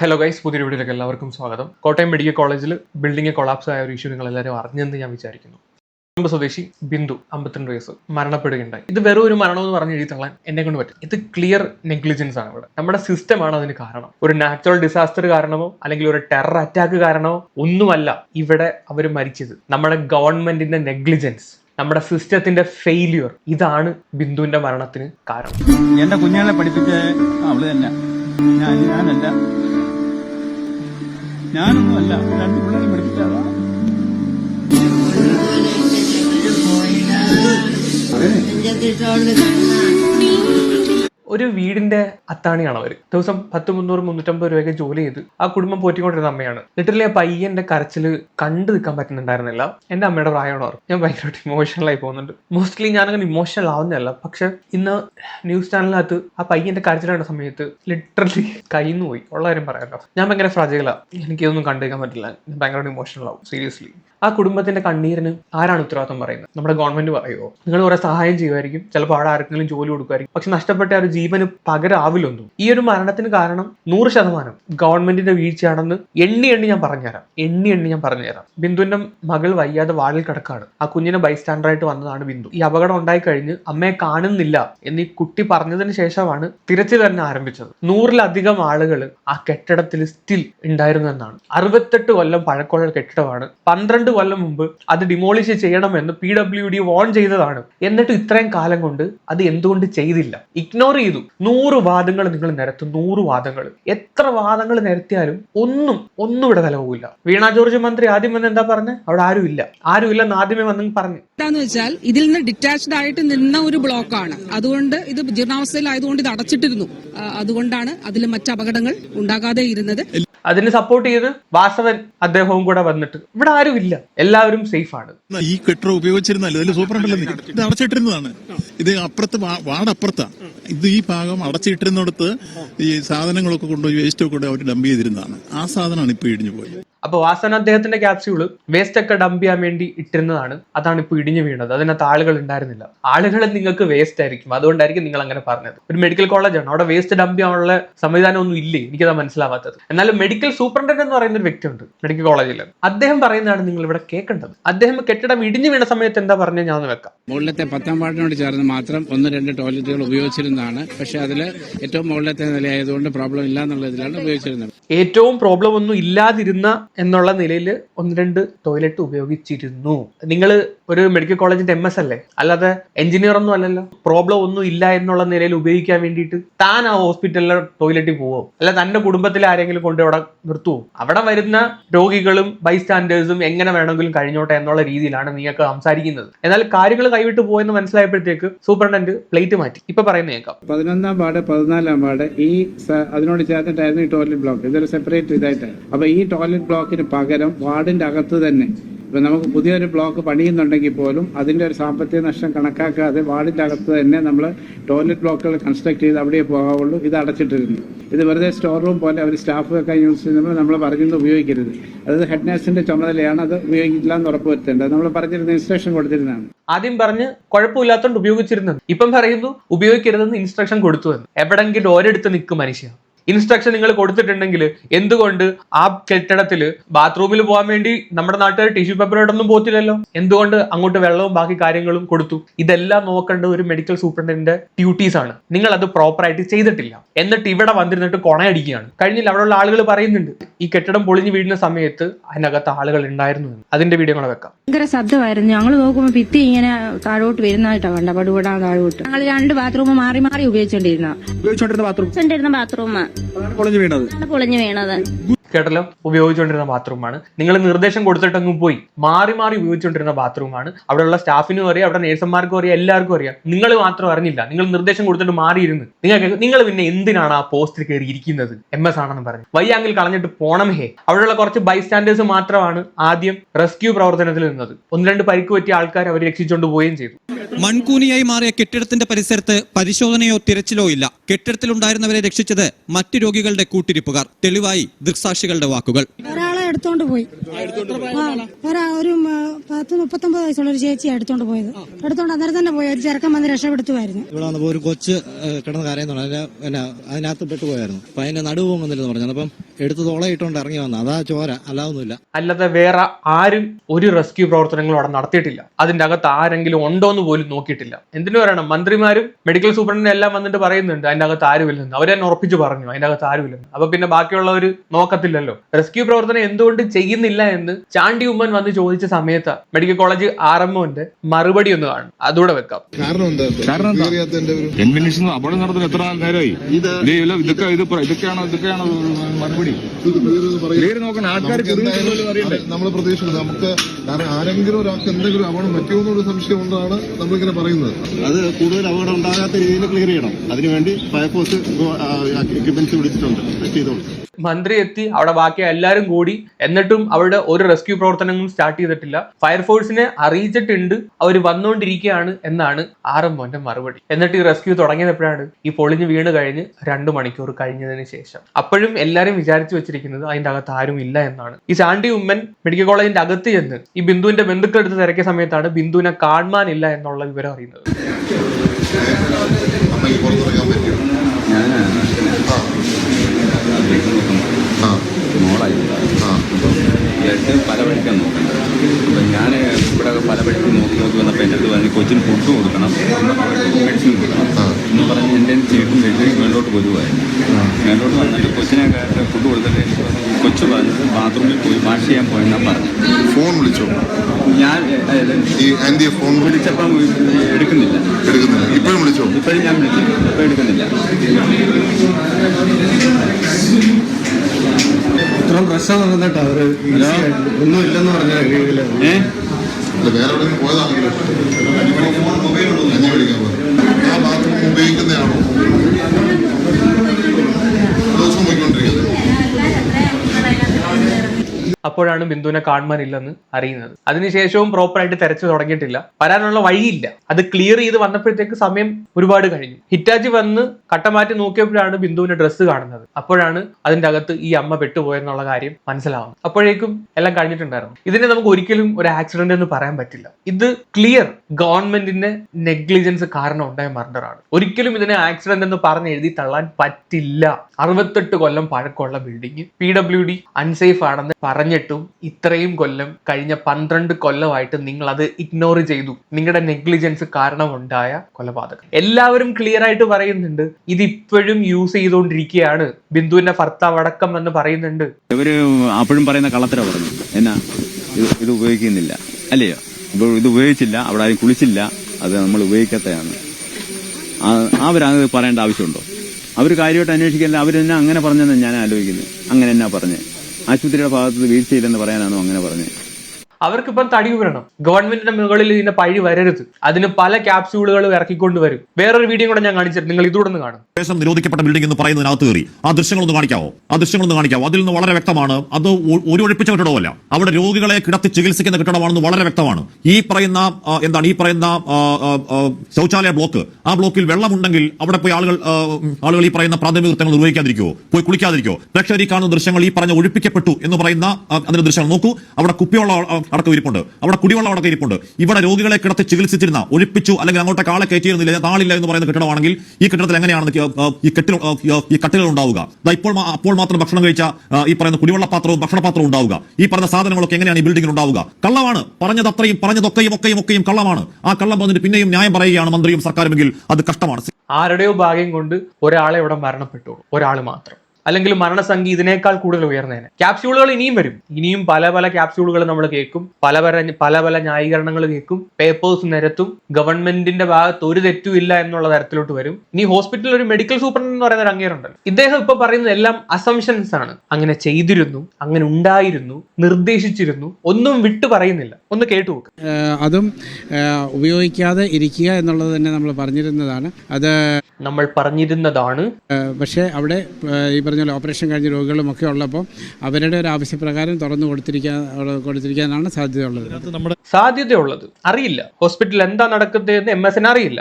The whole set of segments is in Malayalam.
ഹലോ ഗൈസ് പുതിയ വീഡിയോയിലേക്ക് എല്ലാവർക്കും സ്വാഗതം. കോട്ടയം മെഡിക്കൽ കോളേജിൽ ബിൽഡിംഗ് കൊളാപ്സ് ആയ ഒരു ഇഷ്യൂ നിങ്ങൾ എല്ലാവരും അറിഞ്ഞെന്ന് ഞാൻ വിചാരിക്കുന്നു. കുടുംബ സ്വദേശി ബിന്ദു അമ്പത്തിരണ്ട് വയസ്സ് മരണപ്പെടുകയുണ്ടായി. ഇത് വെറും ഒരു മരണം എന്ന് പറഞ്ഞ് എഴുതി തള്ളാൻ എന്നെ കൊണ്ട് പറ്റും. ഇത് ക്ലിയർ നെഗ്ലിജൻസ് ആണ് ഇവിടെ. നമ്മുടെ സിസ്റ്റമാണ് അതിന് കാരണം. ഒരു നാച്ചുറൽ ഡിസാസ്റ്റർ കാരണമോ അല്ലെങ്കിൽ ഒരു ടെറർ അറ്റാക്ക് കാരണമോ ഒന്നുമല്ല ഇവിടെ അവർ മരിച്ചത്. നമ്മുടെ ഗവൺമെന്റിന്റെ നെഗ്ലിജൻസ് നമ്മുടെ സിസ്റ്റത്തിന്റെ ഫെയിലിയർ ഇതാണ് ബിന്ദുവിന്റെ മരണത്തിന് കാരണം. എന്റെ കുഞ്ഞുങ്ങളെ പഠിപ്പിച്ച അവൾ തന്നെ ഞാനല്ല. ഞാനൊന്നുമല്ല രണ്ട് പിള്ളേരെ പഠിപ്പിച്ചാളാ ഒരു വീടിന്റെ അത്താണിയാണ് അവർ ദിവസം പത്ത് മുന്നൂറ് മുന്നൂറ്റമ്പത് രൂപയൊക്കെ ജോലി ചെയ്ത് ആ കുടുംബം പോറ്റിക്കൊണ്ടിരുന്ന അമ്മയാണ്. ലിറ്ററലി ആ പയ്യന്റെ കരച്ചിൽ കണ്ടു നിൽക്കാൻ പറ്റുന്നുണ്ടായിരുന്നില്ല. എന്റെ അമ്മയുടെ പ്രായമാണ് അവർ ഞാൻ ഭയങ്കരമായിട്ട് ഇമോഷണൽ ആയി പോകുന്നുണ്ട്. മോസ്റ്റ്ലി ഞാൻ അങ്ങനെ ഇമോഷണൽ ആവുന്നതല്ല. പക്ഷെ ഇന്ന് ന്യൂസ് ചാനലിനകത്ത് ആ പയ്യന്റെ കരച്ചിലാണ് സമയത്ത് ലിറ്ററലി കയ്യിന്ന് പോയി. ഉള്ള കാര്യം പറയാമല്ലോ ഞാൻ ഭയങ്കര ഫ്രജയില എനിക്കിതൊന്നും കണ്ടുനിൽക്കാൻ പറ്റില്ല. ഞാൻ ഭയങ്കരമായിട്ട് ഇമോഷണൽ ആവും. സീരിയസ്ലി ആ കുടുംബത്തിന്റെ കണ്ണീരിന് ആരാണ് ഉത്തരവാദിത്വം പറയുന്നത്? നമ്മുടെ ഗവൺമെന്റ് പറയുമോ നിങ്ങൾ കുറെ സഹായം ചെയ്യുമായിരിക്കും. ചിലപ്പോൾ അവിടെ ആർക്കെങ്കിലും ജോലി കൊടുക്കുമായിരിക്കും. പക്ഷെ നഷ്ടപ്പെട്ട ഒരു ജീവന് പകരാവില്ലൊന്നും. ഈ ഒരു മരണത്തിന് കാരണം നൂറ് ശതമാനം ഗവൺമെന്റിന്റെ വീഴ്ചയാണെന്ന് എണ്ണി എണ്ണി ഞാൻ പറഞ്ഞുതരാം. എണ്ണി എണ്ണി ഞാൻ പറഞ്ഞുതരാം. ബിന്ദുവിന്റെ മകൾ വയ്യാതെ വാളിൽ കിടക്കാണ്. ആ കുഞ്ഞിനെ ബൈസ്റ്റാൻഡറായിട്ട് വന്നതാണ് ബിന്ദു. ഈ അപകടം ഉണ്ടായി കഴിഞ്ഞ് അമ്മയെ കാണുന്നില്ല എന്ന് ഈ കുട്ടി പറഞ്ഞതിന് ശേഷമാണ് തിരച്ചിൽ തന്നെ ആരംഭിച്ചത്. നൂറിലധികം ആളുകൾ ആ കെട്ടിടത്തിൽ സ്റ്റിൽ ഉണ്ടായിരുന്നു എന്നാണ്. അറുപത്തെട്ട് കൊല്ലം പഴക്കമുള്ള കെട്ടിടമാണ്. പന്ത്രണ്ട് കൊല്ലം മുമ്പ് അത് ഡിമോളിഷ് ചെയ്യണമെന്ന് പി ഡബ്ല്യു ഡി വോൺ ചെയ്തതാണ്. എന്നിട്ട് ഇത്രയും കാലം കൊണ്ട് അത് എന്തുകൊണ്ട് ചെയ്തില്ല? ഇഗ്നോർ ചെയ്തു. നൂറ് വാദങ്ങൾ നിങ്ങൾ നിരത്തും. നൂറ് വാദങ്ങൾ. എത്ര വാദങ്ങൾ നിരത്തിയാലും ഒന്നും ഒന്നും ഇവിടെ വില പോകില്ല വീണ ജോർജ് മന്ത്രി ആദ്യം വന്ന് എന്താ പറഞ്ഞത് അവിടെ ആരും ഇല്ല. ആരും ഇല്ലെന്ന് ആദ്യമേ വന്ന് പറഞ്ഞു. എന്താന്ന് വെച്ചാൽ ഇതിൽ നിന്ന് ഡിറ്റാച്ച്ഡ് ആയിട്ട് നിന്ന ഒരു ബ്ലോക്കാണ് അതുകൊണ്ട് ഇത് ജീർണാവസ്ഥയിലായതുകൊണ്ട് ഇത് അടച്ചിട്ടിരുന്നു. അതുകൊണ്ടാണ് അതിൽ മറ്റ് അപകടങ്ങൾ ഉണ്ടാകാതെ ഇരുന്നത്. അതിന് സപ്പോർട്ട് ചെയ്ത് വാസവൻ അദ്ദേഹവും കൂടെ വന്നിട്ട് ഇവിടെ ആരും ഇല്ല. എല്ലാവരും സേഫ് ആണ്. ഈ കെട്ടിടം ഉപയോഗിച്ചിരുന്നല്ലോ സൂപ്പർ ഇത് അടച്ചിട്ടിരുന്നതാണ്. ഇത് അപ്പുറത്ത് വാടപ്പുറത്താ. ഇത് ഈ ഭാഗം അടച്ചിട്ടിരുന്നിടത്ത് ഈ സാധനങ്ങളൊക്കെ കൊണ്ടുപോയി വേസ്റ്റ് ഒക്കെ കൊണ്ടുപോയി അവർ ഡംപ് ചെയ്തിരുന്നതാണ്. ആ സാധനമാണ് ഇപ്പൊ ഇടിഞ്ഞു പോയത്. അപ്പൊ വാസന അദ്ദേഹത്തിന്റെ ക്യാപ്സ്യൂൾ വേസ്റ്റ് ഒക്കെ ഡംപ് ചെയ്യാൻ വേണ്ടി ഇട്ടിരുന്നതാണ്. അതാണ് ഇപ്പൊ ഇടിഞ്ഞു വീണത്. അതിനകത്ത് ആളുകൾ ഉണ്ടായിരുന്നില്ല. ആളുകൾ നിങ്ങൾക്ക് വേസ്റ്റ് ആയിരിക്കും. അതുകൊണ്ടായിരിക്കും നിങ്ങൾ അങ്ങനെ പറഞ്ഞത്. ഒരു മെഡിക്കൽ കോളേജാണ് അവിടെ വേസ്റ്റ് ഡംപ് ചെയ്യാനുള്ള സംവിധാനം ഒന്നും ഇല്ലേ? എനിക്കത് മനസ്സിലാവാത്തത്. എന്നാലും മെഡിക്കൽ സൂപ്രണ്ടന്റ് എന്ന് പറയുന്ന ഒരു വ്യക്തിയുണ്ട് മെഡിക്കൽ കോളേജിൽ അദ്ദേഹം പറയുന്നതാണ് നിങ്ങൾ ഇവിടെ കേൾക്കേണ്ടത്. അദ്ദേഹം കെട്ടിടം ഇടിഞ്ഞു വീണ സമയത്ത് എന്താ പറഞ്ഞത് ഞാൻ വെക്കാം. മുകളിലത്തെ പത്താം വാർഡിനോട് ചേർന്ന് മാത്രം ഒന്ന് രണ്ട് ടോയ്ലറ്റുകൾ ഉപയോഗിച്ചിരുന്നതാണ്. പക്ഷെ അതിൽ ഏറ്റവും മുകളിലത്തെ നിലയായതുകൊണ്ട് പ്രോബ്ലം ഇല്ല എന്നുള്ള ഇതിലാണ് ഉപയോഗിച്ചിരുന്നത്. ഏറ്റവും പ്രോബ്ലം ഒന്നും ഇല്ലാതിരുന്ന എന്നുള്ള നിലയിൽ ഒന്ന് രണ്ട് ടോയ്ലറ്റ് ഉപയോഗിച്ചിരുന്നു. നിങ്ങൾ ഒരു മെഡിക്കൽ കോളേജിന്റെ എം എസ് അല്ലേ? അല്ലാതെ എഞ്ചിനീയർ ഒന്നും അല്ലല്ലോ. പ്രോബ്ലം ഒന്നും ഇല്ല എന്നുള്ള നിലയിൽ ഉപയോഗിക്കാൻ വേണ്ടിയിട്ട് താൻ ആ ഹോസ്പിറ്റലിലെ ടോയ്ലറ്റിൽ പോവോ? അല്ല തന്റെ കുടുംബത്തിൽ ആരെങ്കിലും കൊണ്ട് അവിടെ നിർത്തുവോ? അവിടെ വരുന്ന രോഗികളും ബൈസ്റ്റാൻഡേഴ്സും എങ്ങനെ വേണമെങ്കിലും കഴിഞ്ഞോട്ടെ എന്നുള്ള രീതിയിലാണ് നീയൊക്കെ സംസാരിക്കുന്നത്. എന്നാൽ കാര്യങ്ങൾ കൈവിട്ട് പോയെന്ന് മനസ്സിലായപ്പോഴത്തേക്ക് സൂപ്രണ്ടന്റ് പ്ലേറ്റ് മാറ്റി. ഇപ്പൊ പറയുന്ന കേൾക്കാം. പതിനൊന്നാം വാർഡ് പതിനാലാം വാർഡ് ഈ അതിനോട് ചേർന്നിട്ടായിരുന്നു ഈ ടോയ്ലറ്റ് ബ്ലോക്ക് ഇതൊരു സെപ്പറേറ്റ് ഇതായിട്ട് അപ്പൊ ഈ ടോയ്ലറ്റ് ബ്ലോക്കിന് പകരം വാർഡിന്റെ അകത്ത് തന്നെ ഇപ്പൊ നമുക്ക് പുതിയൊരു ബ്ലോക്ക് പണിയുന്നുണ്ടെങ്കിൽ പോലും അതിന്റെ ഒരു സാമ്പത്തിക നഷ്ടം കണക്കാക്കാതെ വാർഡിന്റെ അകത്ത് തന്നെ നമ്മൾ ടോയ്ലറ്റ് ബ്ലോക്കുകൾ കൺസ്ട്രക്ട് ചെയ്ത് അവിടെ പോകാവുള്ളൂ. ഇത് അടച്ചിട്ടിരുന്നു. ഇത് വെറുതെ സ്റ്റോർ റൂം പോലെ അവർ സ്റ്റാഫ് ഒക്കെ യൂസ് ചെയ്യുമ്പോൾ നമ്മൾ പറഞ്ഞിരുന്നു ഉപയോഗിക്കരുത്. അതായത് ഹെഡ് നേഴ്സിന്റെ ചുമതലയാണ് അത് ഉപയോഗിക്കില്ല എന്ന് ഉറപ്പുവരുത്തേണ്ടത്. നമ്മൾ പറഞ്ഞിരുന്ന ഇൻസ്ട്രക്ഷൻ കൊടുത്തിരുന്നതാണ്. ആദ്യം പറഞ്ഞ് കുഴപ്പമില്ലാത്തോണ്ട് ഉപയോഗിച്ചിരുന്നത്. ഇപ്പം പറയുന്നു ഉപയോഗിക്കരുതെന്ന് ഇൻസ്ട്രക്ഷൻ കൊടുത്തു എന്ന്. എവിടെങ്കിലും ഓരെടുത്ത് നിൽക്കും മനുഷ്യ. ഇൻസ്ട്രക്ഷൻ നിങ്ങൾ കൊടുത്തിട്ടുണ്ടെങ്കിൽ എന്തുകൊണ്ട് ആ കെട്ടിടത്തിൽ ബാത്റൂമിൽ പോകാൻ വേണ്ടി നമ്മുടെ നാട്ടുകാർ ടിഷ്യൂ പേപ്പർ ഇടൊന്നും പോത്തില്ലല്ലോ? എന്തുകൊണ്ട് അങ്ങോട്ട് വെള്ളവും ബാക്കി കാര്യങ്ങളും കൊടുത്തു? ഇതെല്ലാം നോക്കേണ്ട ഒരു മെഡിക്കൽ സൂപ്രണ്ടിന്റെ ഡ്യൂട്ടീസ് ആണ്. നിങ്ങൾ അത് പ്രോപ്പർ ആയിട്ട് ചെയ്തിട്ടില്ല. എന്നിട്ട് ഇവിടെ വന്നിരുന്നിട്ട് കൊണയടിക്കുകയാണ്. കഴിഞ്ഞില്ല ഉള്ള ആളുകൾ പറയുന്നുണ്ട് ഈ കെട്ടിടം പൊളിഞ്ഞു വീഴുന്ന സമയത്ത് അതിനകത്ത് ആളുകൾ ഉണ്ടായിരുന്നു എന്ന്. അതിന്റെ വീഡിയോ കൂടെ വെക്കാം. ഭയങ്കര ശബ്ദമായിരുന്നു. ഞങ്ങൾ നോക്കുമ്പോൾ ഭിത്തി ഇങ്ങനെ താഴോട്ട് വരുന്നതായിട്ടാ കണ്ട പടുപടാ താഴോട്ട്. ഞങ്ങൾ രണ്ട് ബാത്റൂം മാറി മാറി ഉപയോഗിച്ചോണ്ടിരുന്ന ഉപയോഗിച്ചോണ്ടിരുന്ന ബാത്റൂം ബാത്റൂം പൊളിഞ്ഞു വീണത്. പൊളിഞ്ഞു വീണത്. കേട്ടല്ലോ? ഉപയോഗിച്ചുകൊണ്ടിരുന്ന ബാത്റൂമാണ്. നിങ്ങൾ നിർദ്ദേശം കൊടുത്തിട്ടങ്ങ് പോയി. മാറി മാറി ഉപയോഗിച്ചുകൊണ്ടിരുന്ന ബാത്റൂമാണ്. അവിടെയുള്ള സ്റ്റാഫിനും അറിയാം അവിടെ നേഴ്സന്മാർക്കും അറിയാം എല്ലാവർക്കും അറിയാം. നിങ്ങൾ മാത്രം അറിഞ്ഞില്ല. നിങ്ങൾ നിർദ്ദേശം കൊടുത്തിട്ട് മാറിയിരുന്നു. നിങ്ങൾക്ക് നിങ്ങൾ പിന്നെ എന്തിനാണ് ആ പോസ്റ്റിൽ കയറി ഇരിക്കുന്നത്? എം എസ് ആണെന്ന് പറഞ്ഞു. വയ്യാങ്കിൽ കളഞ്ഞിട്ട് പോണം ഹേ. അവിടെയുള്ള കുറച്ച് ബൈസ്റ്റാൻഡേഴ്സ് മാത്രമാണ് ആദ്യം റെസ്ക്യൂ പ്രവർത്തനത്തിൽ നിന്നത്. ഒന്ന് രണ്ട് പരിക്ക് പറ്റിയ ആൾക്കാർ അവർ രക്ഷിച്ചുകൊണ്ട് പോവുകയും ചെയ്തു. മൺകൂനിയായി മാറിയ കെട്ടിടത്തിന്റെ പരിസരത്ത് പരിശോധനയോ തിരച്ചിലോ ഇല്ല. കെട്ടിടത്തിലുണ്ടായിരുന്നവരെ രക്ഷിച്ചത് മറ്റു രോഗികളുടെ കൂട്ടിരിപ്പുകാർ. തെളിവായി ദൃക്സാക്ഷികളുടെ വാക്കുകൾ. എടുത്തോണ്ട് പോയി. ആ, ഒരാ പത്ത് മുപ്പത്തൊമ്പത് വയസ്സുള്ള ഒരു ചേച്ചി എടുത്തോണ്ട് പോയത്. എടുത്തോണ്ട് അന്നേരം തന്നെ പോയി. ഒരു ചെറുക്കൻ വന്ന് രക്ഷപ്പെടുത്തുമായിരുന്നു ഇവിടെ വന്നപ്പോ ഒരു കൊച്ച് കിടന്ന് കരയുന്നുണ്ട്. പിന്നെ അതിനകത്ത് പെട്ടുപോയായിരുന്നു. അപ്പൊ അതിന്റെ നടുവ് പൊങ്ങുന്നില്ലെന്ന് പറഞ്ഞു. അപ്പം എടുത്ത് തുളയിട്ടുകൊണ്ട് ഇറങ്ങി വന്ന. അതാ ചോര. അല്ലാതൊന്നുമില്ല. അല്ലാതെ വേറെ ആരും ഒരു റെസ്ക്യൂ പ്രവർത്തനങ്ങളും അവിടെ നടത്തിയിട്ടില്ല. അതിന്റെ അകത്ത് ആരെങ്കിലും ഉണ്ടോ എന്ന് പോലും നോക്കിയിട്ടില്ല. എന്തിനു പറയണം? മന്ത്രിമാരും മെഡിക്കൽ സൂപ്രണ്ടിനും എല്ലാം വന്നിട്ട് പറയുന്നുണ്ട്. അതിന്റെ അകത്ത് ആരുമില്ലെന്ന്. അവരെ തന്നെ ഉറപ്പിച്ച് പറഞ്ഞു. അതിന്റെ അകത്ത് ആരുമില്ലെന്ന്. അപ്പൊ പിന്നെ ബാക്കിയുള്ളവർ നോക്കത്തില്ലല്ലോ. റെസ്ക്യൂ പ്രവർത്തനം എന്തുകൊണ്ട് ചെയ്യുന്നില്ല എന്ന് ചാണ്ടി ഉമ്മൻ വന്ന് ചോദിച്ച സമയത്ത് മെഡിക്കൽ കോളേജ് ആർ എം ഒന്റെ മറുപടി ഒന്ന് കാണും അതുകൂടെ വെക്കാം. കാരണം എന്താ? കാരണം അപകടം എത്ര നേരമായി? ഇത് ഇതൊക്കെ ഇത് ഇതൊക്കെയാണോ ഇതൊക്കെയാണോ മറുപടി? ക്ലിയർ നോക്കണം ആൾക്കാർ അറിയണ്ടേ നമ്മൾ പ്രതീക്ഷിക്കുന്നത് നമുക്ക് കാരണം ആരെങ്കിലും ഒരാൾക്ക് എന്തെങ്കിലും അപകടം പറ്റുമെന്നൊരു സംശയം കൊണ്ടാണ് നമ്മളിങ്ങനെ പറയുന്നത്. അത് കൂടുതൽ അപകടം ഉണ്ടാകാത്ത രീതിയിൽ ക്ലിയർ ചെയ്യണം. അതിനുവേണ്ടി ഫയർഫോഴ്സ് എക്യുപ്മെന്റ്സ് വിളിച്ചിട്ടുണ്ട്. ചെയ്തോളൂ. മന്ത്രി എത്തി അവിടെ ബാക്കി എല്ലാവരും കൂടി എന്നിട്ടും അവരുടെ ഒരു റെസ്ക്യൂ പ്രവർത്തനങ്ങളും സ്റ്റാർട്ട് ചെയ്തിട്ടില്ല. ഫയർഫോഴ്സിനെ അറിയിച്ചിട്ടുണ്ട്. അവർ വന്നുകൊണ്ടിരിക്കുകയാണ് എന്നാണ് ആർ എം മോന്റെ മറുപടി. എന്നിട്ട് ഈ റെസ്ക്യൂ തുടങ്ങിയപ്പോഴാണ് ഈ പൊളിഞ്ഞ് വീണ് കഴിഞ്ഞ് രണ്ടു മണിക്കൂർ കഴിഞ്ഞതിന് ശേഷം. അപ്പോഴും എല്ലാവരും വിചാരിച്ചു വെച്ചിരിക്കുന്നത് അതിന്റെ അകത്ത് ആരും ഇല്ല എന്നാണ്. ഈ ചാണ്ടി ഉമ്മൻ മെഡിക്കൽ കോളേജിന്റെ അകത്ത് ചെന്ന് ഈ ബിന്ദുവിന്റെ ബന്ധുക്കൾ എടുത്ത് തിരക്കിയ സമയത്താണ് ബിന്ദുവിനെ കാണാനില്ല എന്നുള്ള വിവരം അറിയുന്നത്. മോളായി. ബ്ലഡ് പല വഴിക്കാൻ നോക്കണ്ട അപ്പം ഞാൻ ഇവിടെ പല വഴിക്ക് നോക്കി നോക്കി വന്നപ്പോൾ എന്റെ അടുത്ത് പറഞ്ഞ് കൊച്ചിന് ഫുഡ് കൊടുക്കണം മെഡിസിൻ കൊടുക്കണം. എന്ന് പറഞ്ഞ് എന്റെ ചേട്ടൻ വെച്ച് മേലോട്ട് വരുമായിരുന്നു മേലോട്ട് വന്നിട്ട് കൊച്ചിനെ ഫുഡ് കൊടുത്തിട്ട് എനിക്ക് കൊച്ചു പറഞ്ഞു ബാത്റൂമിൽ പോയി വാഷ് ചെയ്യാൻ പോയെന്നാണ് പറഞ്ഞു ഫോൺ വിളിച്ചോ? ഞാൻ ഈ ഫോൺ വിളിച്ചപ്പം എടുക്കുന്നില്ല. എടുക്കുന്നില്ല. ഇപ്പോഴും വിളിച്ചോ? ഇപ്പോഴും ഞാൻ വിളിച്ചു ഇപ്പം എടുക്കുന്നില്ല. ഇത്രയും പ്രശ്നം നടന്നിട്ട് അവർ ഒന്നും ഇല്ലെന്ന് പറഞ്ഞ വേറെ പോയതാണെങ്കിലും ഉപയോഗിക്കുന്നതാണോ അപ്പോഴാണ് ബിന്ദുവിനെ കാണുവാനില്ലെന്ന് അറിയുന്നത്. അതിനുശേഷവും പ്രോപ്പറായിട്ട് തെരച്ചു തുടങ്ങിയിട്ടില്ല. വരാനുള്ള വഴിയില്ല. അത് ക്ലിയർ ചെയ്ത് വന്നപ്പോഴത്തേക്ക് സമയം ഒരുപാട് കഴിഞ്ഞു. ഹിറ്റാച്ചി വന്ന് കട്ടമാറ്റി നോക്കിയപ്പോഴാണ് ബിന്ദുവിന്റെ ഡ്രസ്സ് കാണുന്നത്. അപ്പോഴാണ് അതിന്റെ അകത്ത് ഈ അമ്മ പെട്ടുപോയെന്നുള്ള കാര്യം മനസ്സിലാവുന്നത്. അപ്പോഴേക്കും എല്ലാം കഴിഞ്ഞിട്ടുണ്ടായിരുന്നു. ഇതിനെ നമുക്ക് ഒരിക്കലും ഒരു ആക്സിഡന്റ് എന്ന് പറയാൻ പറ്റില്ല. ഇത് ക്ലിയർ ഗവൺമെന്റിന്റെ നെഗ്ലിജൻസ് കാരണം ഉണ്ടായ മർഡറാണ് ഒരിക്കലും ഇതിനെ ആക്സിഡന്റ് എന്ന് പറഞ്ഞ് എഴുതി തള്ളാൻ പറ്റില്ല. അറുപത്തെട്ട് കൊല്ലം പഴക്കമുള്ള building P W D unsafe ആണെന്ന് പറഞ്ഞിട്ടും ഇത്രയും കൊല്ലം കഴിഞ്ഞ പന്ത്രണ്ട് കൊല്ലമായിട്ട് നിങ്ങൾ അത് ഇഗ്നോർ ചെയ്തു. നിങ്ങളുടെ നെഗ്ലിജൻസ് കാരണമുണ്ടായ കൊലപാതകം. എല്ലാവരും ക്ലിയർ ആയിട്ട് പറയുന്നുണ്ട് ഇത് ഇപ്പോഴും യൂസ് ചെയ്തുകൊണ്ടിരിക്കുകയാണ്. ബിന്ദുവിന്റെ ഭർത്താവ് അടക്കം എന്ന് പറയുന്നുണ്ട്. അപ്പോഴും പറയുന്ന കള്ളത്തര പറഞ്ഞു എന്നാ ഇത് ഉപയോഗിക്കുന്നില്ല. അല്ലയോ? ഇത് ഉപയോഗിച്ചില്ല അവിടെ ആരും കുളിച്ചില്ല. അത് നമ്മൾ ഉപയോഗിക്കാത്തതാണ്. അവരത് പറയേണ്ട ആവശ്യമുണ്ടോ? അവർ കാര്യമായിട്ട് അന്വേഷിക്കില്ല? അവരെന്നെ അങ്ങനെ പറഞ്ഞെന്ന് ഞാൻ ആലോചിക്കുന്നത് അങ്ങനെ എന്നാ പറഞ്ഞത് ആശുപത്രിയുടെ ഭാഗത്ത് വീഴ്ചയില്ലെന്ന് പറയാനാണോ അങ്ങനെ പറഞ്ഞത്? അവർക്കിപ്പം തടി വരണം ഗവൺമെന്റിന്റെ മുകളിൽ ഇതിന്റെ പഴി വരരുത്. അതിന് പല ക്യാപ്സ്യൂളുകൾ ഇറക്കിക്കൊണ്ട് വരും. വേറൊരു വീഡിയോ കൂടെ ഞാൻ കാണിച്ചിട്ട് നിങ്ങൾ ഒന്ന് കാണും. നിരോധിക്കപ്പെട്ട ബിൽഡിംഗ് എന്ന് പറയുന്നതിനകത്ത് കയറി. ആ ദൃശ്യങ്ങളൊന്ന് കാണിക്കാവോ? ആ ദൃശ്യങ്ങളൊന്ന് കാണിക്കാവോ? അതിൽ നിന്ന് വളരെ വ്യക്തമാണ് അത് ഒരു ഒഴിപ്പിച്ച കെട്ടിടമല്ല. അവിടെ രോഗികളെ കിടത്തി ചികിത്സിക്കുന്ന കെട്ടിടമാണെന്ന് വളരെ വ്യക്തമാണ്. ഈ പറയുന്ന എന്താണ് ഈ പറയുന്ന ശൗചാലയ ബ്ലോക്ക് ആ ബ്ലോക്കിൽ വെള്ളമുണ്ടെങ്കിൽ അവിടെ പോയി ആളുകൾ ആളുകൾ ഈ പറയുന്ന പ്രാഥമിക കൃത്യങ്ങൾ നിർവഹിക്കാതിരിക്കുമോ പോയി കുളിക്കാതിരിക്കോ പ്രേക്ഷകർ ഈ കാണുന്ന ദൃശ്യങ്ങൾ ഈ പറഞ്ഞ ഒഴിപ്പിക്കപ്പെട്ടു എന്ന് പറയുന്ന അതിന്റെ ദൃശ്യങ്ങൾ നോക്കൂ. അവിടെ കുപ്പിവെള്ളം അ- അടക്കം ഇരിപ്പുണ്ട്. അവിടെ കുടിവെള്ളം അടക്കം ഇരിപ്പുണ്ട്. ഇവിടെ രോഗികളെ കിടത്തി ചികിത്സിച്ചിരുന്ന ഒഴിപ്പിച്ചു അല്ലെങ്കിൽ അങ്ങോട്ട് കാളെ കയറ്റിയിരുന്നില്ല നാളില്ല എന്ന് പറയുന്ന കെട്ടിടമാണെങ്കിൽ ഈ കെട്ടിടത്തിൽ എങ്ങനെയാണ് ഈ, കെട്ടി ഈ കട്ടിലുകൾ ഉണ്ടാവുക? ഇപ്പോൾ അപ്പോൾ മാത്രം ഭക്ഷണം കഴിച്ച ഈ പറയുന്ന കുടിവെള്ള പാത്രവും ഭക്ഷണപാത്രവും ഉണ്ടാവുക. ഈ പറഞ്ഞ സാധനങ്ങളൊക്കെ എങ്ങനെയാണ് ഈ ബിൽഡിംഗിൽ ഉണ്ടാവുക? കള്ളമാണ്. പറഞ്ഞത് അത്രയും പറഞ്ഞതൊക്കെയും ഒക്കെയും ഒക്കെയും കള്ളമാണ്. ആ കള്ളം വന്നിട്ട് പിന്നെയും ന്യായം പറയുകയാണ് മന്ത്രിയും സർക്കാരുമെങ്കിൽ അത് കഷ്ടമാണ്. ആരുടെയോ ഭാഗ്യം കൊണ്ട് ഒരാളെ ഇവിടെ മരണപ്പെട്ടു. ഒരാൾ മാത്രം. അല്ലെങ്കിൽ മരണസംഖ്യ ഇതിനേക്കാൾ കൂടുതൽ ഉയർന്നേനെ. ക്യാപ്സ്യൂളുകൾ ഇനിയും വരും. ഇനിയും പല പല ക്യാപ്സ്യൂളുകൾ നമ്മൾ കേൾക്കും. പല പല പല പല ന്യായീകരണങ്ങൾ കേൾക്കും. പേപ്പേഴ്സ് നിരത്തും. ഗവൺമെന്റിന്റെ ഭാഗത്ത് ഒരു തെറ്റും ഇല്ല എന്നുള്ള തരത്തിലോട്ട് വരും. ഇനി ഹോസ്പിറ്റലിൽ ഒരു മെഡിക്കൽ സൂപ്രണ്ട് എന്ന് പറയുന്ന ഒരു അങ്ങേരുണ്ടല്ലോ. ഇദ്ദേഹം ഇപ്പൊ പറയുന്നത് എല്ലാം അസംഷൻസ് ആണ്. അങ്ങനെ ചെയ്തിരുന്നു അങ്ങനെ ഉണ്ടായിരുന്നു നിർദ്ദേശിച്ചിരുന്നു ഒന്നും വിട്ടു പറയുന്നില്ല. ഒന്ന് കേട്ടു അതും ഉപയോഗിക്കാതെ ഇരിക്കുക എന്നുള്ളത് തന്നെ നമ്മൾ പറഞ്ഞിരുന്നതാണ്. അത് നമ്മൾ പറഞ്ഞിരുന്നതാണ്. പക്ഷേ അവിടെ ഈ പറഞ്ഞ പോലെ ഓപ്പറേഷൻ കഴിഞ്ഞ രോഗികളും ഒക്കെ ഉള്ളപ്പോൾ അവരുടെ ഒരു ആവശ്യപ്രകാരം തുറന്നു കൊടുത്തിരിക്കാൻ കൊടുത്തിരിക്കാനാണ് സാധ്യതയുള്ളത്. നമ്മുടെ സാധ്യതയുള്ളത്. അറിയില്ല. ഹോസ്പിറ്റലിൽ എന്താ നടക്കുന്നതെന്ന് എം എസിന് അറിയില്ല.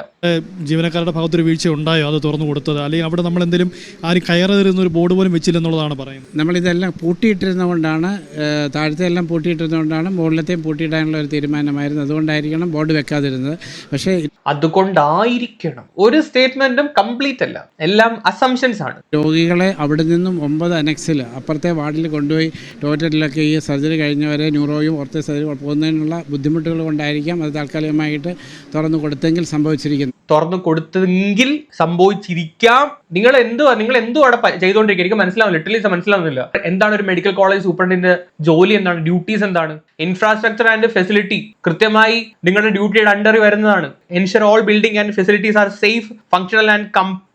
ജീവനക്കാരുടെ ഭാഗത്തൊരു വീഴ്ച ഉണ്ടായോ? അത് തുറന്നു കൊടുത്തത്? അല്ലെങ്കിൽ അവിടെ നമ്മൾ എന്തെങ്കിലും ആരും കയറതിരുന്ന ഒരു ബോർഡ് പോലും വെച്ചില്ല എന്നുള്ളതാണ് പറയുന്നത് നമ്മളിതെല്ലാം പൂട്ടിയിട്ടിരുന്നതുകൊണ്ടാണ് താഴത്തെ എല്ലാം പൂട്ടിയിട്ടിരുന്നതുകൊണ്ടാണ് മുകളിലത്തെയും പൂട്ടിയിടാനുള്ള ഒരു തീരുമാനമായിരുന്നു അതുകൊണ്ടായിരിക്കണം ബോർഡ് വെക്കാതിരുന്നത്. പക്ഷേ അതുകൊണ്ടായിരിക്കണം. ഒരു സ്റ്റേറ്റ്മെന്റും കംപ്ലീറ്റ് അല്ല. എല്ലാം അസംഷൻസ് ആണ്. രോഗികളെ അവിടെ നിന്നും ഒമ്പത് അനക്സിൽ അപ്പുറത്തെ വാർഡിൽ കൊണ്ടുപോയി ടോയ്ലറ്റിലൊക്കെ ഈ സർജറി കഴിഞ്ഞവരെ ന്യൂറോയും ഓർത്തോ സർജറി പോകുന്നതിനുള്ള ബുദ്ധിമുട്ടുകൾ കൊണ്ടായിരിക്കാം അത് താൽക്കാലികമായിട്ട് തുറന്നു കൊടുത്തെങ്കിൽ സംഭവിച്ചിരിക്കുന്നു. തുറന്നു കൊടുത്തെങ്കിൽ സംഭവിച്ചിരിക്കാം. നിങ്ങൾ എന്തുവാ നിങ്ങൾ എന്തോ അവിടെ ചെയ്തുകൊണ്ടിരിക്കുക എനിക്ക് മനസ്സിലാവില്ല ലിറ്ററലി മനസ്സിലാവുന്നില്ല. എന്താണ് ഒരു മെഡിക്കൽ കോളേജ് സൂപ്രണ്ടിന്റെ ജോലി എന്താണ്? ഡ്യൂട്ടീസ് എന്താണ്? ഇൻഫ്രാസ്ട്രക്ചർ ആൻഡ് ഫെസിലിറ്റി കൃത്യമായി നിങ്ങളുടെ ഡ്യൂട്ടിയുടെ അണ്ടറിൽ വരുന്നതാണ്. Ensure all building and facilities are safe functional and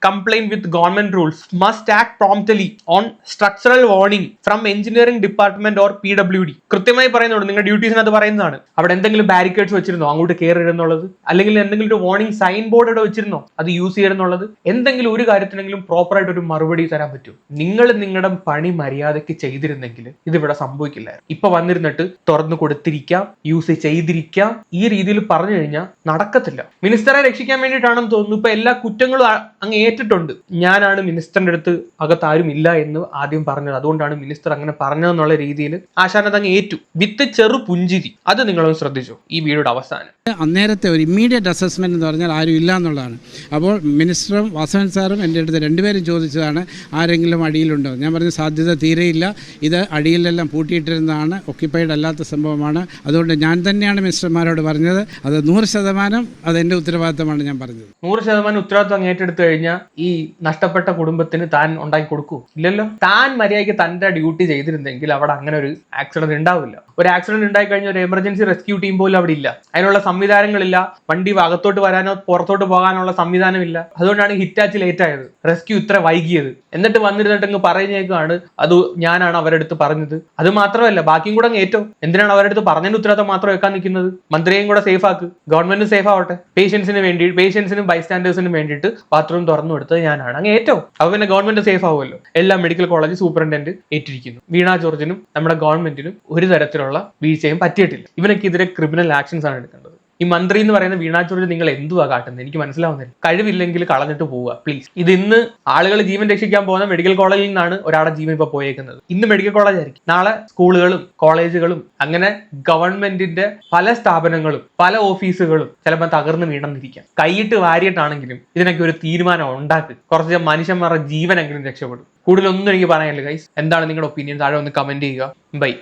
compliant with government rules must act promptly on structural warning from engineering department or P W D കൃത്യമായി പറയുന്നുണ്ട്. നിങ്ങളുടെ ഡ്യൂട്ടീസിനകത്ത് പറയുന്നതാണ്. അവിടെ എന്തെങ്കിലും ബാരിക്കേഡ്സ് വെച്ചിരുന്നോ? അങ്ങോട്ട് കയറി എന്നുള്ളത് അല്ലെങ്കിൽ എന്തെങ്കിലും ഒരു വാർണിംഗ് സൈൻ ബോർഡ് ഇവിടെ വെച്ചിരുന്നോ? അത് യൂസ് ചെയ്യരുതെന്നുള്ളത് എന്തെങ്കിലും ഒരു കാര്യത്തിനെങ്കിലും പ്രോപ്പർ ആയിട്ട് ഒരു മറുപടി തരാൻ പറ്റും നിങ്ങൾ നിങ്ങളുടെ പണി മര്യാദയ്ക്ക് ചെയ്തിരുന്നെങ്കിൽ ഇത് ഇവിടെ സംഭവിക്കില്ലായിരുന്നു. ഇപ്പൊ വന്നിരുന്നിട്ട് തുറന്നു കൊടുത്തിരിക്കാം യൂസ് ചെയ്തിരിക്കാം ഈ രീതിയിൽ പറഞ്ഞു കഴിഞ്ഞാൽ നടക്കത്തില്ല. മിനിസ്റ്ററെ രക്ഷിക്കാൻ വേണ്ടിയിട്ടാണെന്ന് തോന്നുന്നു. ഇപ്പൊ എല്ലാ കുറ്റങ്ങളും അങ്ങ് ഏറ്റിട്ടുണ്ട്. ഞാനാണ് മിനിസ്റ്ററിന്റെ അടുത്ത് അകത്ത് ആരും ഇല്ല എന്ന് ആദ്യം പറഞ്ഞത്. അതുകൊണ്ടാണ് മിനിസ്റ്റർ അങ്ങനെ പറഞ്ഞതെന്നുള്ള രീതിയിൽ ആശാനത് അങ്ങ് ഏറ്റു. വിത്ത് ചെറു പുഞ്ചിരി. അത് നിങ്ങളൊന്ന് ശ്രദ്ധിച്ചു ഈ വീഡിയോയുടെ അവസാനം. അന്നേരത്തെ ഒരു ഇമ്മീഡിയറ്റ് അസസ്മെന്റ് എന്ന് പറഞ്ഞാൽ ആരും ഇല്ല എന്നുള്ളതാണ്. അപ്പോൾ മിനിസ്റ്ററും വാസവൻ സാറും എന്റെ അടുത്ത് രണ്ടുപേരും ചോദിച്ചതാണ് ആരെങ്കിലും അടിയിലുണ്ടോ. ഞാൻ പറഞ്ഞ സാധ്യത തീരെയില്ല. ഇത് അടിയിലെല്ലാം പൂട്ടിയിട്ടിരുന്നതാണ്. ഒക്യുപ്പൈഡ് അല്ലാത്ത സംഭവമാണ്. അതുകൊണ്ട് ഞാൻ തന്നെയാണ് മിനിസ്റ്റർമാരോട് പറഞ്ഞത്. അത് നൂറ് ശതമാനം അത് ഉത്തരവാദിത്തമാണ് ഞാൻ പറഞ്ഞത്. നൂറ് ശതമാനം ഉത്തരവാദിത്വം അങ്ങ് ഏറ്റെടുത്തു കഴിഞ്ഞാൽ ഈ നഷ്ടപ്പെട്ട കുടുംബത്തിന് താൻ ഉണ്ടാക്കി കൊടുക്കൂ. ഇല്ലല്ലോ? താൻ മര്യാദയ്ക്ക് തന്റെ ഡ്യൂട്ടി ചെയ്തിരുന്നെങ്കിൽ അവിടെ അങ്ങനെ ഒരു ആക്സിഡന്റ് ഉണ്ടാവില്ല. ഒരു ആക്സിഡന്റ് ഉണ്ടായി കഴിഞ്ഞാൽ ഒരു എമർജൻസി റെസ്ക്യൂ ടീം പോലും അവിടെ ഇല്ല. അതിനുള്ള സംവിധാനങ്ങളില്ല. വണ്ടി അകത്തോട്ട് വരാനോ പുറത്തോട്ട് പോകാനുള്ള സംവിധാനമില്ല. അതുകൊണ്ടാണ് ഹിറ്റാച്ച് ലേറ്റ് ആയത്. റെസ്ക്യൂ ഇത്ര വൈകിയത്. എന്നിട്ട് വന്നിരുന്നിട്ട് അങ്ങ് പറയുന്നേക്കാണ് അത് ഞാനാണ് അവരുടെ അടുത്ത് പറഞ്ഞത്. അത് മാത്രമല്ല ബാക്കിയും കൂടെ അങ്ങ് ഏറ്റോ. എന്തിനാണ് അവരുടെ അടുത്ത് പറഞ്ഞതിന്റെ ഉത്തരവാദിത്തം മാത്രം വെക്കാൻ നിൽക്കുന്നത്? മന്ത്രിയെയും കൂടെ സേഫ് ആക്ക്. ഗവൺമെന്റ് സേഫ് ആവട്ടെ. പേഷ്യൻസിന് വേണ്ടി പേഷ്യൻസിനും ബൈസ്റ്റാൻഡേഴ്സിനും വേണ്ടിയിട്ട് ബാത്റൂം തുറന്നു കൊടുത്തത് ഞാനാണ്. അങ്ങ് ഏറ്റവും അപ്പൊ പിന്നെ ഗവൺമെന്റ് സേഫ് ആവുമല്ലോ. എല്ലാ മെഡിക്കൽ കോളേജ് സൂപ്രണ്ടന്റ് ഏറ്റിരിക്കുന്നു. വീണ ജോർജിനും നമ്മുടെ ഗവൺമെന്റിനും ഒരു തരത്തിലുള്ള വീഴ്ചയും പറ്റിയിട്ടില്ല. ഇവനൊക്കെതിരെ ക്രിമിനൽ ആക്ഷൻസ് ആണ് എടുക്കേണ്ടത്. ഈ മന്ത്രി എന്ന് പറയുന്ന വീണ നിങ്ങൾ എന്തുവാ കാട്ടുന്നത്? എനിക്ക് മനസ്സിലാവുന്നില്ല. കഴിവില്ലെങ്കിൽ കളഞ്ഞിട്ട് പോവുക പ്ലീസ് ഇത് ഇന്ന് ആളുകൾ ജീവൻ രക്ഷിക്കാൻ പോകുന്ന മെഡിക്കൽ കോളേജിൽ നിന്നാണ് ഒരാളുടെ ജീവൻ ഇപ്പൊ പോയേക്കുന്നത്. ഇന്ന് മെഡിക്കൽ കോളേജ് ആയിരിക്കും. നാളെ സ്കൂളുകളും കോളേജുകളും അങ്ങനെ ഗവൺമെന്റിന്റെ പല സ്ഥാപനങ്ങളും പല ഓഫീസുകളും ചിലപ്പോൾ തകർന്ന് വീണെന്നിരിക്കാം. കൈയിട്ട് വാരിയിട്ടാണെങ്കിലും ഇതിനൊക്കെ ഒരു തീരുമാനം ഉണ്ടാക്കി. കുറച്ച് മനുഷ്യന്മാരുടെ ജീവനെങ്കിലും രക്ഷപ്പെടും. കൂടുതലൊന്നും എനിക്ക് പറയാനില്ല ഗൈസ് എന്താണ് നിങ്ങളുടെ ഒപ്പീനിയൻ താഴെ ഒന്ന് കമന്റ് ചെയ്യുക. ബൈ